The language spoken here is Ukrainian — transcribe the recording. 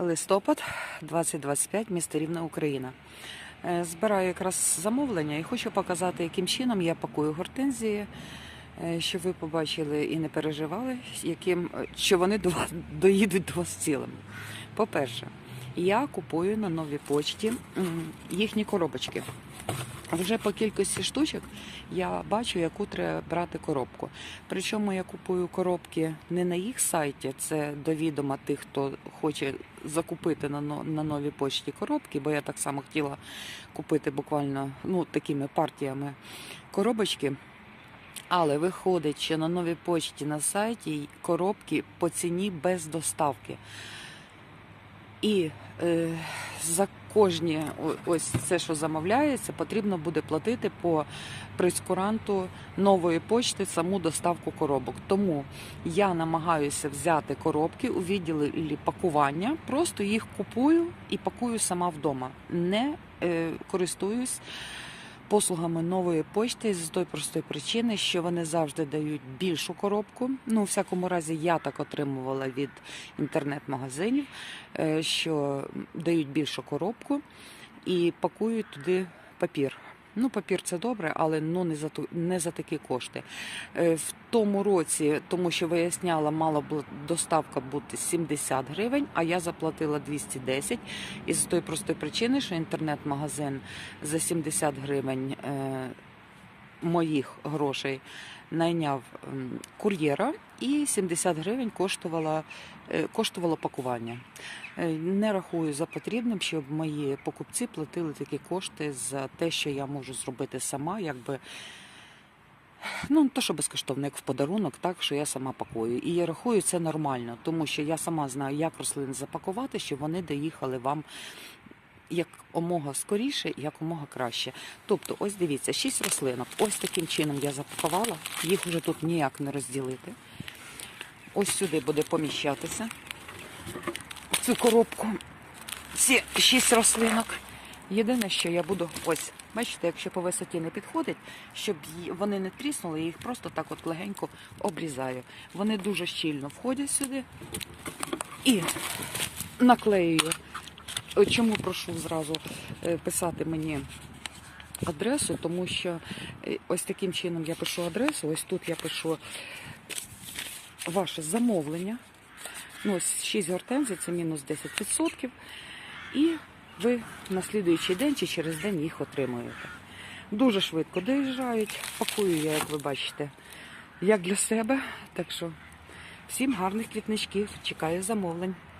Листопад 2025, місто Рівна, Україна. Е, Збираю якраз замовлення і хочу показати, яким чином я пакую гортензії, е, щоб ви побачили і не переживали, яким, е, що вони до вас доїдуть до вас цілими. По-перше, я купую на новій почті їхні коробочки. Вже по кількості штучок я бачу, яку треба брати коробку. Причому я купую коробки не на їх сайті, це до відома тих, хто хоче закупити на, новій почті коробки, бо я так само хотіла купити буквально ну, такими партіями коробочки. Але виходить, що на новій почті на сайті коробки по ціні без доставки. І е, за кожні ось це, що замовляється, потрібно буде платити по прескуранту нової почти саму доставку коробок. Тому я намагаюся взяти коробки у відділі пакування, просто їх купую і пакую сама вдома. Не е, користуюсь послугами нової почти з тої простої причини, що вони завжди дають більшу коробку. Ну, у всякому разі, я так отримувала від інтернет-магазинів, е, що дають більшу коробку і пакують туди папір. Ну, папір це добре, але ну не за ту не за такі кошти. Е, В тому році, тому що виясняла, мала б доставка бути 70 гривень, а я заплатила 210. І з тої простої причини, що інтернет-магазин за 70 гривень е, моїх грошей найняв ем, кур'єра, і 70 гривень коштувало, е, коштувало пакування. Е, Не рахую за потрібним, щоб мої покупці платили такі кошти за те, що я можу зробити сама, якби. Ну, то, що безкоштовно, як в подарунок, так що я сама пакую. І я рахую це нормально, тому що я сама знаю, як рослини запакувати, щоб вони доїхали вам як омога скоріше, як омога краще. Тобто, ось дивіться, шість рослинок. Ось таким чином я запакувала. Їх вже тут ніяк не розділити. Ось сюди буде поміщатися цю коробку. Ці шість рослинок. Єдине, що я буду ось, бачите, якщо по висоті не підходить, щоб вони не тріснули, я їх просто так от легенько обрізаю. Вони дуже щільно входять сюди і наклеюю. Е, Чому прошу зразу е, писати мені адресу, тому що е, ось таким чином я пишу адресу, ось тут я пишу ваше замовлення. Ну, ось 6 гортензій, це мінус 10%. І ви на слідуючий день чи через день їх отримуєте. Дуже швидко доїжджають, пакую я, як ви бачите, як для себе. Так що всім гарних квітничків, чекаю замовлень.